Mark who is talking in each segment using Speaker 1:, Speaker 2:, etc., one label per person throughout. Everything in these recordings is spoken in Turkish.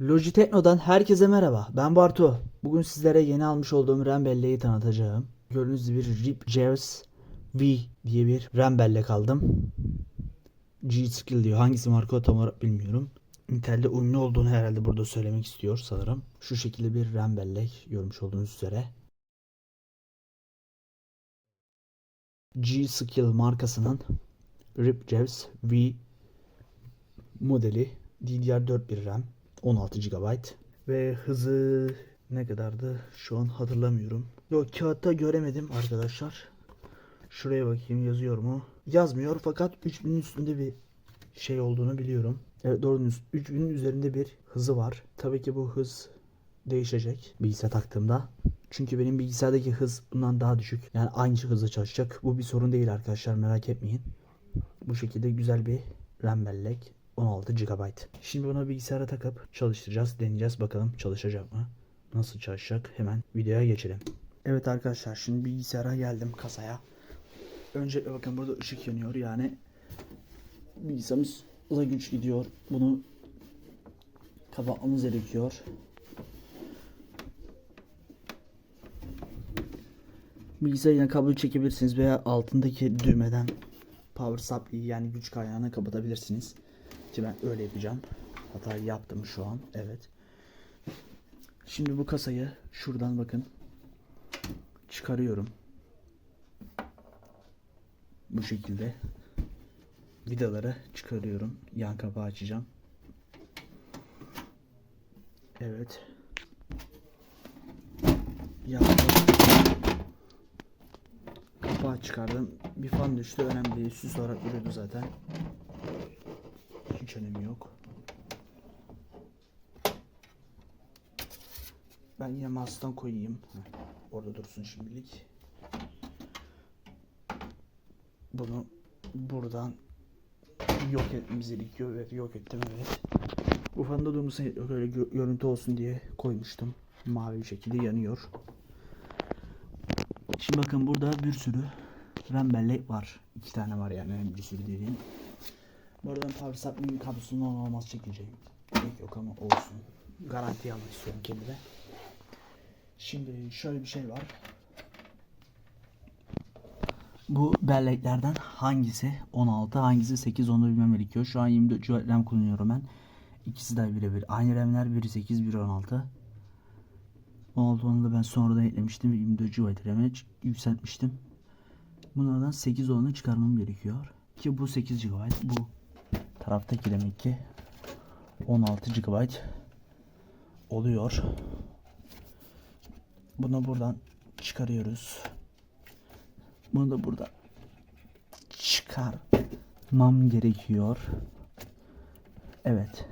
Speaker 1: Logitechno'dan herkese merhaba. Ben Bartu. Bugün sizlere yeni almış olduğum RAM belleği tanıtacağım. Gördüğünüz gibi Rip Jers V diye bir RAM bellek aldım. G-Skill diyor. Hangisi marka tam olarak bilmiyorum. Intel'de ünlü olduğunu herhalde burada söylemek istiyor sanırım. Şu şekilde bir RAM bellek görmüş olduğunuz üzere. G-Skill markasının Rip Jers V modeli DDR4 bir RAM 16 GB ve hızı ne kadardı şu an hatırlamıyorum. Yok kağıtta göremedim arkadaşlar. Şuraya bakayım yazıyor mu? Yazmıyor fakat 3000'in üstünde bir şey olduğunu biliyorum. Evet doğru 3000'in üzerinde bir hızı var. Tabii ki bu hız değişecek bilgisayar taktığımda. Çünkü benim bilgisayardaki hız bundan daha düşük. Yani aynı hızla çalışacak. Bu bir sorun değil arkadaşlar merak etmeyin. Bu şekilde güzel bir RAM bellek. 16 GB. Şimdi bunu bilgisayara takıp çalıştıracağız. Deneyeceğiz bakalım çalışacak mı? Nasıl çalışacak? Hemen videoya geçelim. Evet arkadaşlar şimdi bilgisayara geldim kasaya. Önce bakın burada ışık yanıyor yani bilgisayarımız hızla güç gidiyor. Bunu kapatmamız gerekiyor. Bilgisayarına kablo çekebilirsiniz veya altındaki düğmeden power supply yani güç kaynağını kapatabilirsiniz. Ki ben öyle yapacağım. Hata yaptım şu an. Evet. Şimdi bu kasayı şuradan bakın çıkarıyorum. Bu şekilde vidaları çıkarıyorum. Yan kapağı açacağım. Evet. Yaptım. Kapağı çıkardım. Bir fan düştü. Önemli değil. Süs olarak duruyordu zaten. Önemi yok. Ben yine mouse'dan koyayım. Heh, Orada dursun şimdilik. Bunu buradan yok etmemiz gerekiyor. Evet yok ettim evet. Bu fanda durması öyle gö- görüntü olsun diye koymuştum. Mavi bir şekilde yanıyor. Şimdi bakın burada bir sürü RAM bellek var. İki tane var yani bir sürü dediğim. Bu arada power supply'nin kablosunun olmaz çekeceğim. Gerek yok ama olsun. Garanti almak istiyorum kendime. Şimdi şöyle bir şey var. Bu belleklerden hangisi 16 hangisi 8 onu bilmem gerekiyor. Şu an 24 GB RAM kullanıyorum ben. İkisi de birebir. Aynı RAM'ler biri 8 biri 16. 16 onu da ben sonradan eklemiştim. 24 GB RAM'e yükseltmiştim. Bunlardan 8 olanı çıkarmam gerekiyor. Ki bu 8 GB. Bu taraftaki demek ki 16 GB oluyor. Bunu buradan çıkarıyoruz. Bunu da burada çıkarmam gerekiyor. Evet.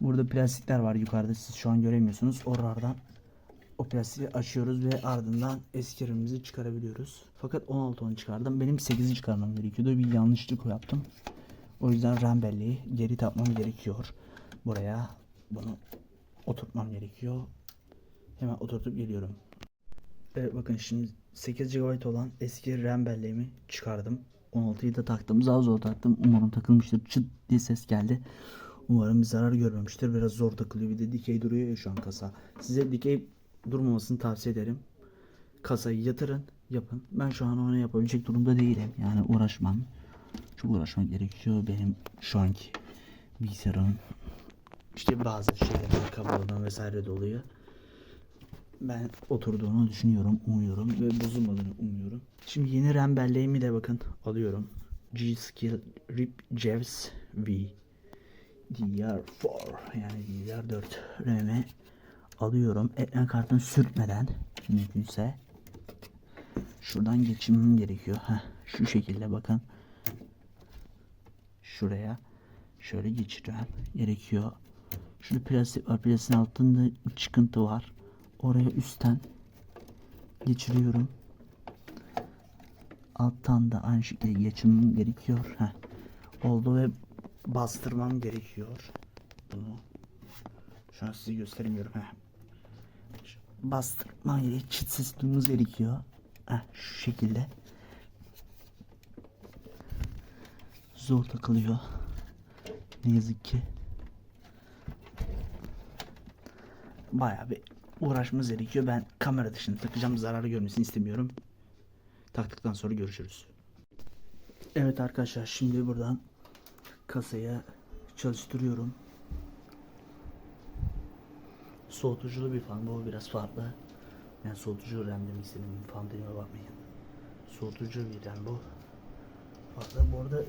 Speaker 1: Burada plastikler var yukarıda siz şu an göremiyorsunuz. Oralardan o plastiği açıyoruz ve ardından eski çıkarabiliyoruz. Fakat 16 onu çıkardım. Benim 8'i çıkarmam gerekiyordu. Bir yanlışlık yaptım. O yüzden RAM belleği geri takmam gerekiyor. Buraya bunu oturtmam gerekiyor. Hemen oturtup geliyorum. Evet bakın şimdi 8 GB olan eski RAM belleğimi çıkardım. 16'yı da taktım. Zar zor taktım. Umarım takılmıştır. Çıt diye ses geldi. Umarım bir zarar görmemiştir. Biraz zor takılıyor. Bir de dikey duruyor ya şu an kasa. Size dikey durmamasını tavsiye ederim. Kasayı yatırın, yapın. Ben şu an onu yapabilecek durumda değilim. Yani uğraşmam. Çok uğraşmak gerekiyor. Benim şu anki bilgisayarım işte bazı şeyler kablodan vesaire doluyor. Ben oturduğunu düşünüyorum, umuyorum ve bozulmadığını umuyorum. Şimdi yeni RAM belleğimi de bakın alıyorum. G-Skill Rip Jevs V DDR4 yani DDR4 RAM'i alıyorum. Ekran kartını sürtmeden mümkünse şuradan geçirmem gerekiyor. Heh, şu şekilde bakın. Şuraya şöyle geçirmem gerekiyor. Şurada plastik var. Plastiğin altında çıkıntı var. Oraya üstten geçiriyorum. Alttan da aynı şekilde geçirmem gerekiyor. Heh. Oldu ve bastırmam gerekiyor. Bunu şu an size gösteremiyorum. Heh. Bastırmam gerekiyor. Duymamız gerekiyor. Heh, şu şekilde. Zor takılıyor. Ne yazık ki. bayağı bir uğraşmamız gerekiyor. Ben kamera dışında takacağım. Zararı görmesini istemiyorum. Taktıktan sonra görüşürüz. Evet arkadaşlar şimdi buradan kasaya çalıştırıyorum. Soğutuculu bir fan. Bu biraz farklı. Yani soğutucu RAM demek istedim. Fan dediğime bakmayın. Soğutucu bir RAM bu. Farklı. Bu arada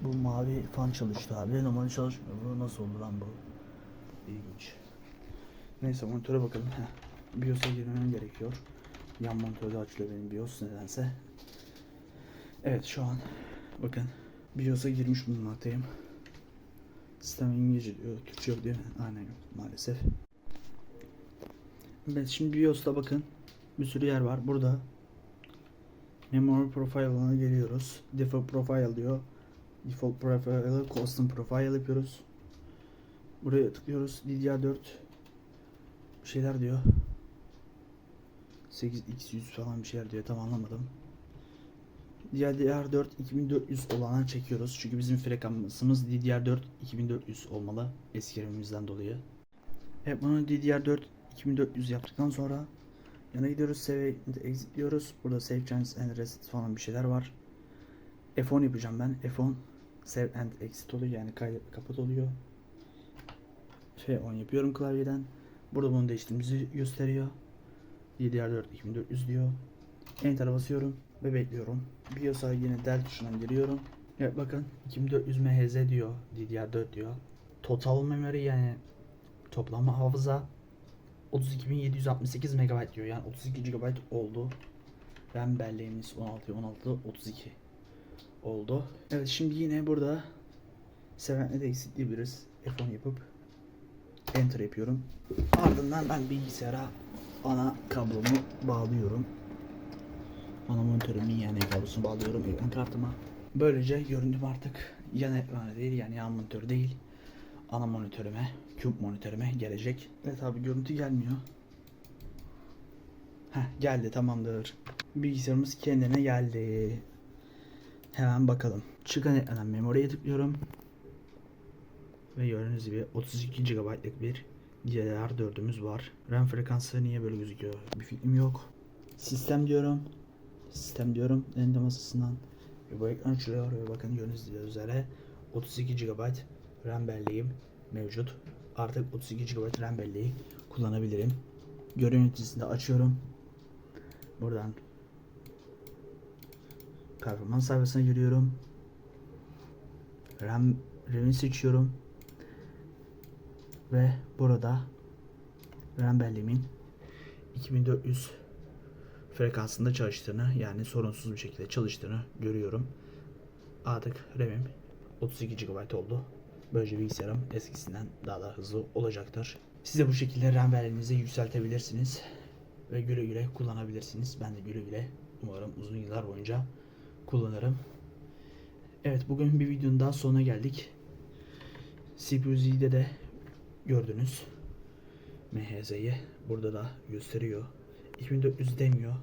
Speaker 1: bu mavi fan çalıştı abi. Normal çalışmıyor. Bu nasıl oldu lan bu? İlginç. Neyse monitöre bakalım. Heh. BIOS'a girmem gerekiyor. Yan monitörde açılıyor benim BIOS nedense. Evet şu an bakın BIOS'a girmiş bulunmaktayım. Sistem İngilizce diyor. Türkçe yok değil mi? Aynen yok maalesef. Evet şimdi BIOS'ta bakın bir sürü yer var. Burada Memory Profile'ına geliyoruz. Default Profile diyor. Default Profile'ı Custom Profile yapıyoruz. Buraya tıklıyoruz. DDR4 bir şeyler diyor. 8x100 falan bir şeyler diyor. Tam anlamadım. DDR4 2400 olana çekiyoruz. Çünkü bizim frekansımız DDR4 2400 olmalı. Eski dolayı. Evet bunu DDR4 2400 yaptıktan sonra yana gidiyoruz. Save exit diyoruz. Burada save change and reset falan bir şeyler var. F10 yapacağım ben. F10 save and exit oluyor. Yani kaydet kapat oluyor. F10 yapıyorum klavyeden. Burada bunu değiştirdiğimizi gösteriyor. DDR4 2400 diyor. Enter'a basıyorum ve bekliyorum. BIOS'a yine del tuşuna giriyorum. Evet bakın 2400 MHz diyor. DDR4 diyor. Total memory yani toplama hafıza 32.768 MB diyor. Yani 32 GB oldu. RAM belleğimiz 16 16 32 oldu. Evet şimdi yine burada Seven'le de eksiltleyebiliriz. F10 yapıp Enter yapıyorum. Ardından ben bilgisayara ana kablomu bağlıyorum. Ana monitörümün yani kablosunu bağlıyorum ekran kartıma. Böylece görüntüm artık yan ekranı değil yani yan monitör değil. Ana monitörüme, cube monitörüme gelecek. Evet abi görüntü gelmiyor. Heh geldi tamamdır. Bilgisayarımız kendine geldi. Hemen bakalım. Çıkan ekrandan memoriye tıklıyorum. Ve gördüğünüz gibi 32 GB'lık bir DDR4'ümüz var. RAM frekansı niye böyle gözüküyor? Bir fikrim yok. Sistem diyorum. Sistem diyorum. Elinde masasından. Ve bu ekran açılıyor ve bakın gördüğünüz üzere 32 GB RAM belleğim mevcut. Artık 32 GB RAM belleği kullanabilirim. Görüntü yöneticisinde açıyorum. Buradan performans sayfasına giriyorum. RAM RAM'i seçiyorum. Ve burada RAM belleğimin 2400 frekansında çalıştığını yani sorunsuz bir şekilde çalıştığını görüyorum. Artık RAM'im 32 GB oldu. Böylece bilgisayarım eskisinden daha da hızlı olacaktır. Siz de bu şekilde RAM belleğinizi yükseltebilirsiniz ve güle güle kullanabilirsiniz. Ben de güle güle umarım uzun yıllar boyunca kullanırım. Evet bugün bir videonun daha sonuna geldik. CPU'de de gördünüz. MHZ'yi burada da gösteriyor. 2400 demiyor.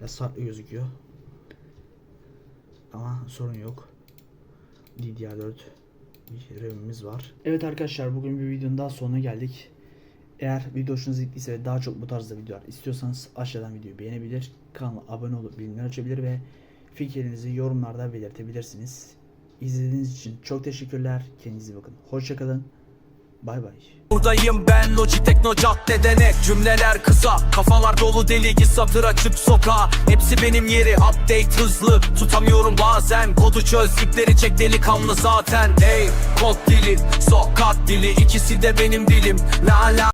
Speaker 1: Ya farklı gözüküyor. Ama sorun yok. DDR4 bir RAM'imiz var. Evet arkadaşlar bugün bir videonun daha sonuna geldik. Eğer video hoşunuza gittiyse ve daha çok bu tarzda videolar istiyorsanız aşağıdan videoyu beğenebilir, kanala abone olup bildirimleri açabilir ve fikirlerinizi yorumlarda belirtebilirsiniz. İzlediğiniz için çok teşekkürler. Kendinize bakın. Hoşçakalın. Bay bay.
Speaker 2: Buradayım ben Logitech no caddede net Cümleler kısa kafalar dolu deli Git satır açıp sokağa. Hepsi benim yeri update hızlı. Tutamıyorum bazen kodu çöz ipleri çek delikanlı zaten. Ey kod dili sokak dili. İkisi de benim dilim. Ne ala